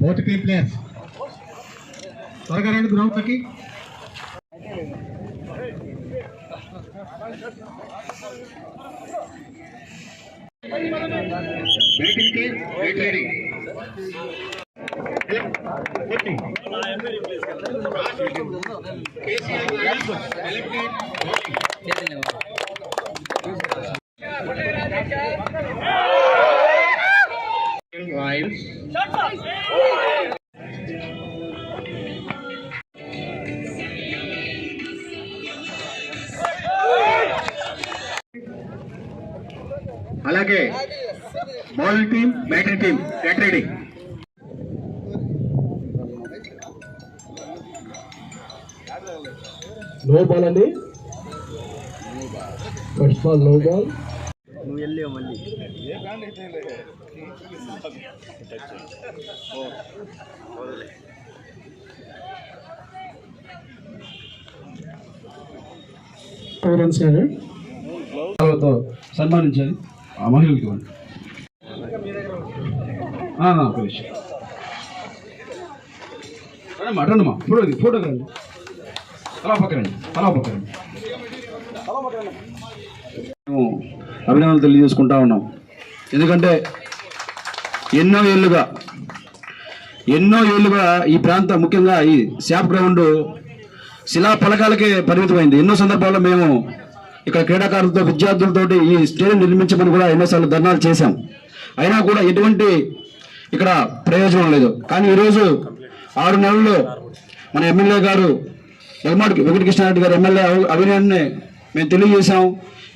Both team players త్వరగా రండి గ్రౌండ్కి బ్యాటింగ్ అలాగే bowling team batting team get ready no ball అండి. ఫస్ట్ బాల్ నో బాల్ నువ్వు వెళ్ళి మళ్ళీ రన్స్ వాళ్ళతో సన్మానించాలి. ఆ మహిళలకి ఇవ్వండి. ఆ, ఫోటో ఫోటో రండి తలా పక్కరండి అలా పక్కరండి మేము అభినందనలు తెలియజేసుకుంటా ఉన్నాం. ఎందుకంటే ఎన్నో ఏళ్ళుగా ఎన్నో ఏళ్ళుగా ఈ ప్రాంతం ముఖ్యంగా ఈ శాప్ గ్రౌండ్ శిలా ఫలకాలకే పరిమితమైంది. ఎన్నో సందర్భాల్లో మేము ఇక్కడ క్రీడాకారులతో విద్యార్థులతోటి ఈ స్టేడియం నిర్మించమని కూడా ఎన్నోసార్లు ధర్నాలు చేశాం. అయినా కూడా ఎటువంటి ఇక్కడ ప్రయోజనం లేదు. కానీ ఈరోజు ఆరు నెలల్లో మన ఎమ్మెల్యే గారు ఎల్మాడు వెంకటకృష్ణారెడ్డి గారు ఎమ్మెల్యే అభినయాన్ని మేము తెలియజేశాం.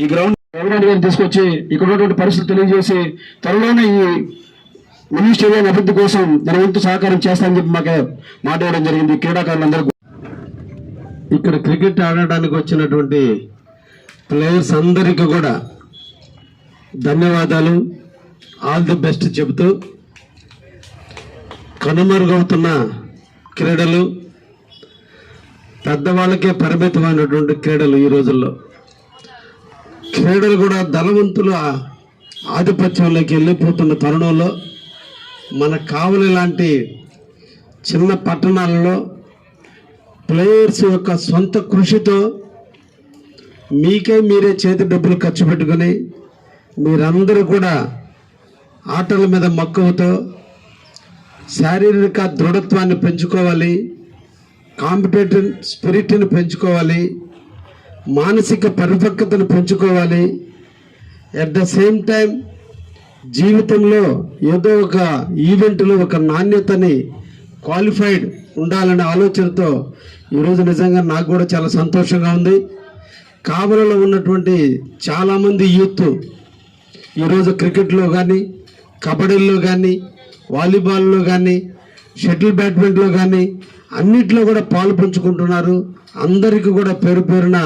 ఈ గ్రౌండ్ అభినయాన్ని గారిని తీసుకొచ్చి ఇక్కడ ఉన్నటువంటి పరిస్థితులు తెలియజేసి త్వరలోనే ఈ మినీ స్టేడియం అభివృద్ధి కోసం మన వంతు సహకారం చేస్తామని చెప్పి మాకు మాట్లాడడం జరిగింది. క్రీడాకారులందరూ ఇక్కడ క్రికెట్ ఆడడానికి వచ్చినటువంటి ప్లేయర్స్ అందరికీ కూడా ధన్యవాదాలు. ఆల్ ది బెస్ట్ చెబుతూ కనుమరుగవుతున్న క్రీడలు పెద్దవాళ్ళకే పరిమితమైనటువంటి క్రీడలు ఈ రోజుల్లో. క్రీడలు కూడా ధనవంతుల ఆధిపత్యంలోకి వెళ్ళిపోతున్న తరుణంలో మన కావలి లాంటి చిన్న పట్టణాలలో ప్లేయర్స్ యొక్క సొంత కృషితో మీకే మీరే చేతి డబ్బులు ఖర్చు పెట్టుకొని మీరందరూ కూడా ఆటల మీద మక్కువతో శారీరక దృఢత్వాన్ని పెంచుకోవాలి కాంపిటేటివ్ స్పిరిట్ని పెంచుకోవాలి మానసిక పరిపక్వతను పెంచుకోవాలి. ఎట్ ద సేమ్ టైం జీవితంలో ఏదో ఒక ఈవెంట్లో ఒక నాణ్యతని క్వాలిఫైడ్ ఉండాలనే ఆలోచనతో ఈరోజు నిజంగా నాకు కూడా చాలా సంతోషంగా ఉంది. కావలలో ఉన్నటువంటి చాలామంది యూత్ ఈరోజు క్రికెట్లో కానీ కబడ్డీల్లో కానీ వాలీబాల్లో కానీ షటిల్ బ్యాడ్మింటన్లో కానీ అన్నిట్లో కూడా పాలు పంచుకుంటున్నారు. అందరికీ కూడా పేరు పేరున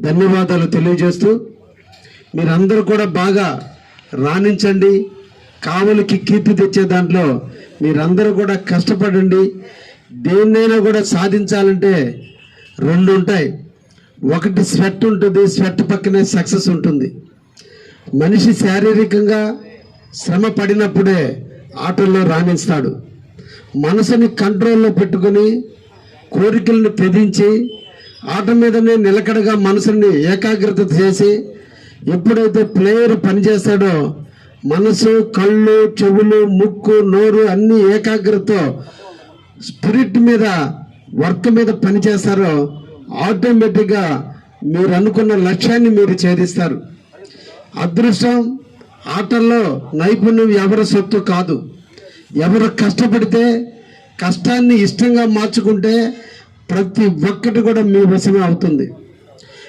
ధన్యవాదాలు తెలియజేస్తూ మీరందరూ కూడా బాగా రాణించండి. కావలికి కీర్తి తెచ్చే దాంట్లో మీరందరూ కూడా కష్టపడండి. దేన్నైనా కూడా సాధించాలంటే రెండు ఉంటాయి ఒకటి స్వెట్ ఉంటుంది స్వెట్ పక్కనే సక్సెస్ ఉంటుంది. మనిషి శారీరకంగా శ్రమ పడినప్పుడే ఆటల్లో రాణిస్తాడు. మనసుని కంట్రోల్లో పెట్టుకొని కోరికలను పెదించి ఆట మీదనే నిలకడగా మనసుని ఏకాగ్రత చేసి ఎప్పుడైతే ప్లేయర్ పనిచేస్తాడో మనసు కళ్ళు చెవులు ముక్కు నోరు అన్ని ఏకాగ్రతతో స్పిరిట్ మీద వర్క్ మీద పనిచేస్తారో ఆటోమేటిక్గా మీరు అనుకున్న లక్ష్యాన్ని మీరు ఛేదిస్తారు. అదృష్టం ఆటల్లో నైపుణ్యం ఎవరి సొత్తు కాదు. ఎవరు కష్టపడితే కష్టాన్ని ఇష్టంగా మార్చుకుంటే ప్రతి ఒక్కటి కూడా మీ వశమే అవుతుంది.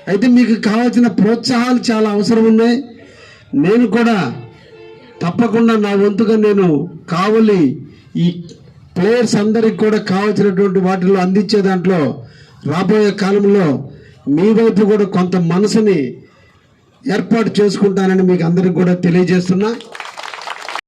అయితే మీకు కావాల్సిన ప్రోత్సాహాలు చాలా అవసరం ఉన్నాయి. నేను కూడా తప్పకుండా నా వంతుగా నేను కావలి ఈ ప్లేయర్స్ అందరికి కూడా కావాల్సినటువంటి వాటిలో అందించే దాంట్లో రాబోయే కాలంలో మీ వైపు కూడా కొంత మనసుని ఏర్పాటు చేసుకుంటానని మీకు అందరికి కూడా తెలియజేస్తున్నా.